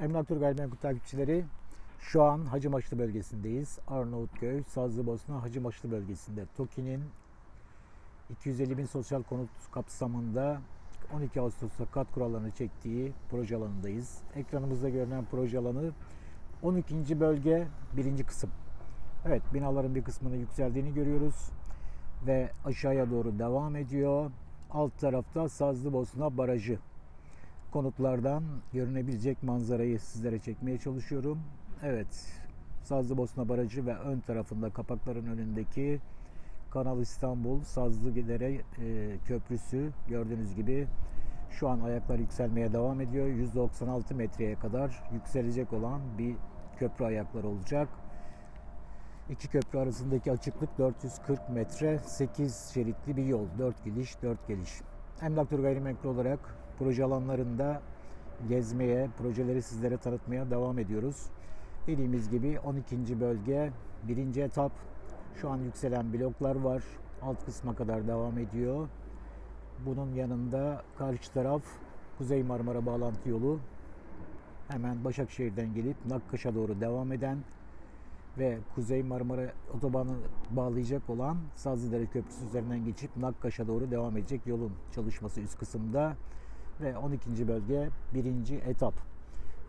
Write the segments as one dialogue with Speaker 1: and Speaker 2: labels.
Speaker 1: Emlak Gayrimenkul takipçileri şu an Hacımaçlı bölgesindeyiz. Arnavutköy, Sazlıbosna Hacımaçlı bölgesinde. TOKİ'nin 250 bin sosyal konut kapsamında 12 Ağustos'ta kat kurallarını çektiği proje alanındayız. Ekranımızda görünen proje alanı 12. bölge 1. kısım. Evet binaların bir kısmının yükseldiğini görüyoruz ve aşağıya doğru devam ediyor. Alt tarafta Sazlıbosna Barajı konutlardan görünebilecek manzarayı sizlere çekmeye çalışıyorum. Evet, Sazlıbosna Barajı ve ön tarafında kapakların önündeki Kanal İstanbul Sazlıdere e, Köprüsü gördüğünüz gibi şu an ayaklar yükselmeye devam ediyor. 196 metreye kadar yükselecek olan bir köprü ayakları olacak. İki köprü arasındaki açıklık 440 metre, 8 şeritli bir yol. 4 gidiş, 4 geliş. Emlak Tur Gayrimenkul olarak proje alanlarında gezmeye, projeleri sizlere tanıtmaya devam ediyoruz. Dediğimiz gibi 12. bölge, birinci etap. Şu an yükselen bloklar var. Alt kısma kadar devam ediyor. Bunun yanında karşı taraf Kuzey Marmara bağlantı yolu. Hemen Başakşehir'den gelip Nakkaş'a doğru devam eden ve Kuzey Marmara otobanı bağlayacak olan Sazlıdere Köprüsü üzerinden geçip Nakkaş'a doğru devam edecek yolun çalışması üst kısımda ve 12. bölge 1. etap.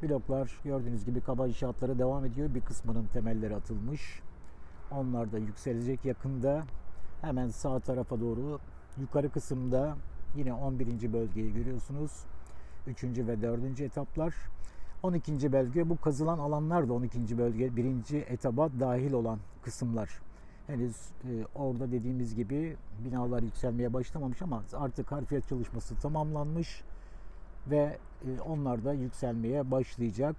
Speaker 1: Bloklar gördüğünüz gibi kaba inşaatları devam ediyor. Bir kısmının temelleri atılmış. Onlar da yükselecek yakında. Hemen sağ tarafa doğru yukarı kısımda yine 11. bölgeyi görüyorsunuz. 3. ve 4. etaplar. 12. bölge bu kazılan alanlar da 12. bölge 1. etaba dahil olan kısımlar. Henüz e, orada dediğimiz gibi binalar yükselmeye başlamamış ama artık harfiyat çalışması tamamlanmış ve e, onlar da yükselmeye başlayacak.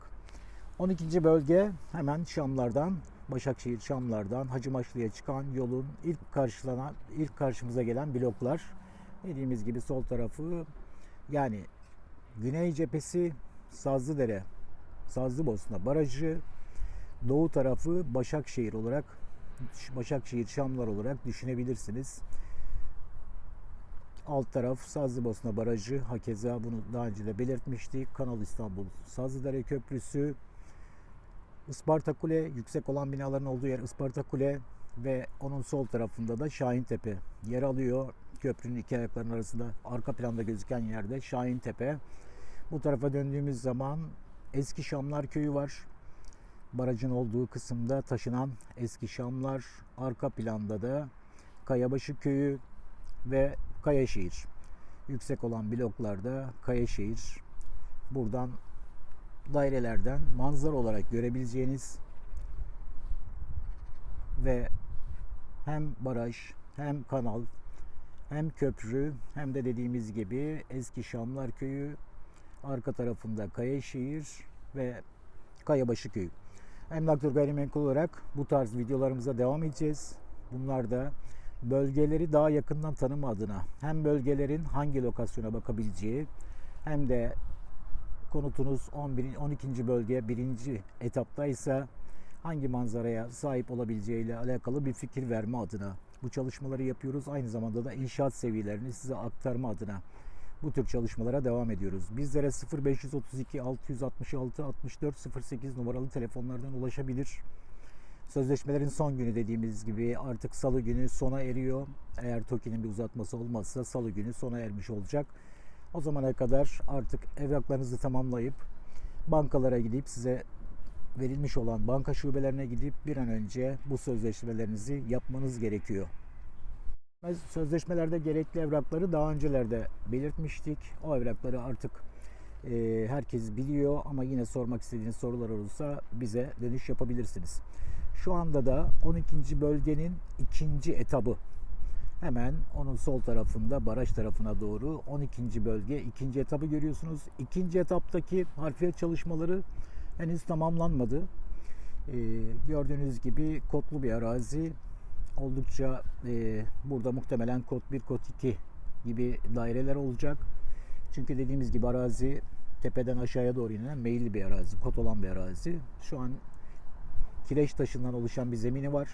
Speaker 1: 12. bölge hemen Şamlardan, Başakşehir Şamlardan Hacımaçlı'ya çıkan yolun ilk karşılanan ilk karşımıza gelen bloklar. Dediğimiz gibi sol tarafı yani güney cephesi Sazlıdere, Sazlıbosna Barajı, doğu tarafı Başakşehir olarak Başakşehir Şamlar olarak düşünebilirsiniz. Alt taraf Sazlıbosna Barajı, hakeza bunu daha önce de belirtmiştik. Kanal İstanbul Sazlıdere Köprüsü, Isparta Kule, yüksek olan binaların olduğu yer Isparta Kule ve onun sol tarafında da Şahin Tepe yer alıyor. Köprünün iki ayaklarının arasında arka planda gözüken yerde Şahin Tepe. Bu tarafa döndüğümüz zaman Eski Şamlar Köyü var. Barajın olduğu kısımda taşınan Eski Şamlar. Arka planda da Kayabaşı Köyü ve Kayaşehir. Yüksek olan bloklarda Kayaşehir. Buradan dairelerden manzara olarak görebileceğiniz ve hem baraj hem kanal hem köprü hem de dediğimiz gibi eski Şamlar Köyü arka tarafında Kayaşehir ve Kayabaşı Köyü. Emlak Gayrimenkul olarak bu tarz videolarımıza devam edeceğiz. Bunlar da bölgeleri daha yakından tanıma adına hem bölgelerin hangi lokasyona bakabileceği hem de konutunuz 11. 12. bölge 1. etapta hangi manzaraya sahip olabileceği ile alakalı bir fikir verme adına bu çalışmaları yapıyoruz. Aynı zamanda da inşaat seviyelerini size aktarma adına bu tür çalışmalara devam ediyoruz. Bizlere 0532 666 64 08 numaralı telefonlardan ulaşabilir. Sözleşmelerin son günü dediğimiz gibi artık salı günü sona eriyor. Eğer TOKİ'nin bir uzatması olmazsa salı günü sona ermiş olacak. O zamana kadar artık evraklarınızı tamamlayıp bankalara gidip size verilmiş olan banka şubelerine gidip bir an önce bu sözleşmelerinizi yapmanız gerekiyor. Sözleşmelerde gerekli evrakları daha öncelerde belirtmiştik. O evrakları artık e, herkes biliyor ama yine sormak istediğiniz sorular olursa bize dönüş yapabilirsiniz. Şu anda da 12. bölgenin ikinci etabı hemen onun sol tarafında baraj tarafına doğru 12. bölge ikinci etabı görüyorsunuz. İkinci etaptaki harfiyat çalışmaları henüz tamamlanmadı. Ee, gördüğünüz gibi kotlu bir arazi. Oldukça e, burada muhtemelen kod 1, kod 2 gibi daireler olacak. Çünkü dediğimiz gibi arazi tepeden aşağıya doğru inen meyilli bir arazi, kot olan bir arazi. Şu an kireç taşından oluşan bir zemini var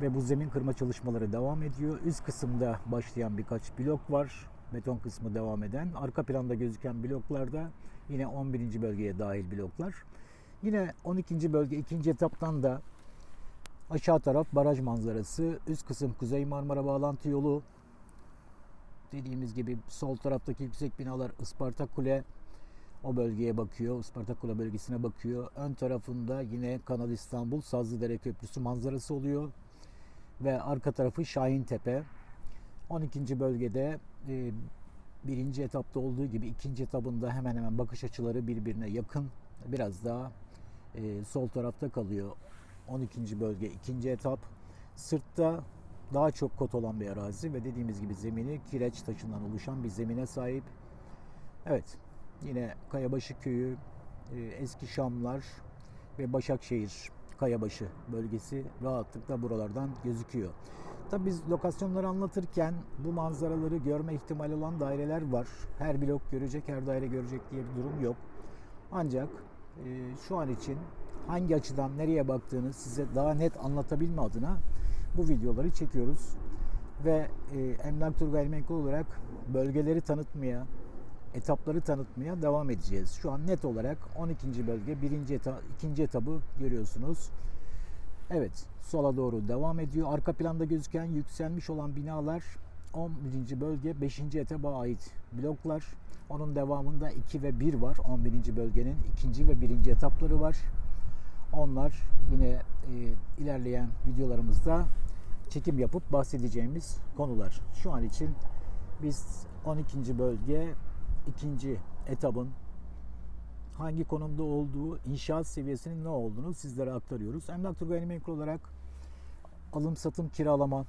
Speaker 1: ve bu zemin kırma çalışmaları devam ediyor. Üst kısımda başlayan birkaç blok var. beton kısmı devam eden. Arka planda gözüken bloklarda yine 11. bölgeye dahil bloklar. Yine 12. bölge ikinci etaptan da aşağı taraf baraj manzarası, üst kısım Kuzey Marmara bağlantı yolu. Dediğimiz gibi sol taraftaki yüksek binalar Isparta Kule o bölgeye bakıyor. Isparta Kule bölgesine bakıyor. Ön tarafında yine Kanal İstanbul Sazlıdere Köprüsü manzarası oluyor. Ve arka tarafı Şahin Tepe. 12. bölgede e, birinci etapta olduğu gibi ikinci etabında hemen hemen bakış açıları birbirine yakın. Biraz daha e, sol tarafta kalıyor 12. bölge ikinci etap. Sırtta daha çok kot olan bir arazi ve dediğimiz gibi zemini kireç taşından oluşan bir zemine sahip. Evet yine Kayabaşı köyü, e, eski Şamlar ve Başakşehir Kayabaşı bölgesi rahatlıkla buralardan gözüküyor. Tabii biz lokasyonları anlatırken bu manzaraları görme ihtimali olan daireler var. Her blok görecek, her daire görecek diye bir durum yok. Ancak e, şu an için hangi açıdan nereye baktığını size daha net anlatabilme adına bu videoları çekiyoruz. Ve e, Emlak Tur Gayrimenkul olarak bölgeleri tanıtmaya, etapları tanıtmaya devam edeceğiz. Şu an net olarak 12. bölge, 1. etap, 2. etabı görüyorsunuz. Evet, sola doğru devam ediyor. Arka planda gözüken yükselmiş olan binalar 11. bölge 5. etaba ait bloklar. Onun devamında 2 ve 1 var. 11. bölgenin 2. ve 1. etapları var. Onlar yine e, ilerleyen videolarımızda çekim yapıp bahsedeceğimiz konular. Şu an için biz 12. bölge 2. etabın hangi konumda olduğu, inşaat seviyesinin ne olduğunu sizlere aktarıyoruz. Emlak Tur Gayrimenkul olarak alım satım kiralama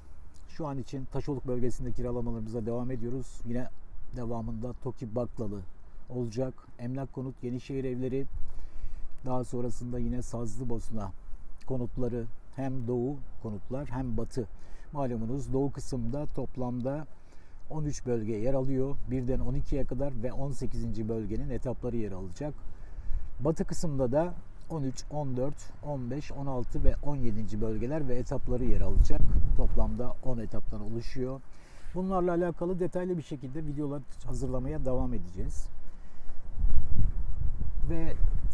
Speaker 1: şu an için Taşoluk bölgesinde kiralamalarımıza devam ediyoruz. Yine devamında TOKİ Baklalı olacak. Emlak Konut Yenişehir Evleri daha sonrasında yine Sazlıbosna konutları hem doğu konutlar hem batı. Malumunuz doğu kısımda toplamda 13 bölge yer alıyor. Birden 12'ye kadar ve 18. bölgenin etapları yer alacak. Batı kısımda da 13, 14, 15, 16 ve 17. bölgeler ve etapları yer alacak. Toplamda 10 etaptan oluşuyor. Bunlarla alakalı detaylı bir şekilde videolar hazırlamaya devam edeceğiz.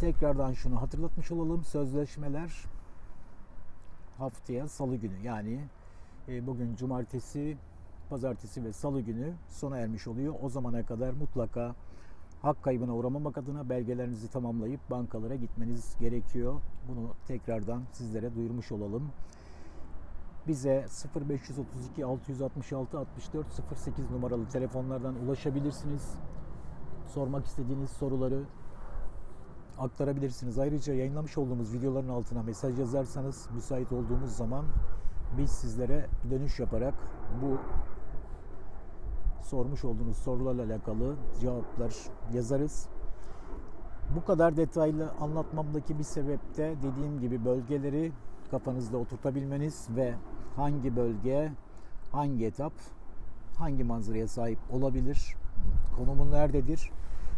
Speaker 1: Tekrardan şunu hatırlatmış olalım. Sözleşmeler haftaya salı günü yani e, bugün cumartesi, pazartesi ve salı günü sona ermiş oluyor. O zamana kadar mutlaka hak kaybına uğramamak adına belgelerinizi tamamlayıp bankalara gitmeniz gerekiyor. Bunu tekrardan sizlere duyurmuş olalım. Bize 0532 666 64 08 numaralı telefonlardan ulaşabilirsiniz. Sormak istediğiniz soruları aktarabilirsiniz. Ayrıca yayınlamış olduğumuz videoların altına mesaj yazarsanız müsait olduğumuz zaman biz sizlere dönüş yaparak bu sormuş olduğunuz sorularla alakalı cevaplar yazarız. Bu kadar detaylı anlatmamdaki bir sebep de dediğim gibi bölgeleri kafanızda oturtabilmeniz ve hangi bölge, hangi etap, hangi manzaraya sahip olabilir, konumu nerededir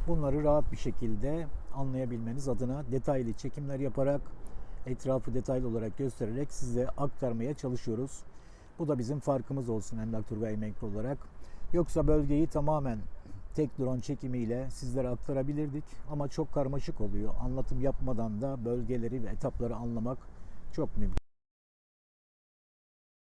Speaker 1: bunları rahat bir şekilde anlayabilmeniz adına detaylı çekimler yaparak etrafı detaylı olarak göstererek size aktarmaya çalışıyoruz. Bu da bizim farkımız olsun Emlak Turgay Menkul olarak. Yoksa bölgeyi tamamen tek drone çekimiyle sizlere aktarabilirdik ama çok karmaşık oluyor. Anlatım yapmadan da bölgeleri ve etapları anlamak çok mümkün.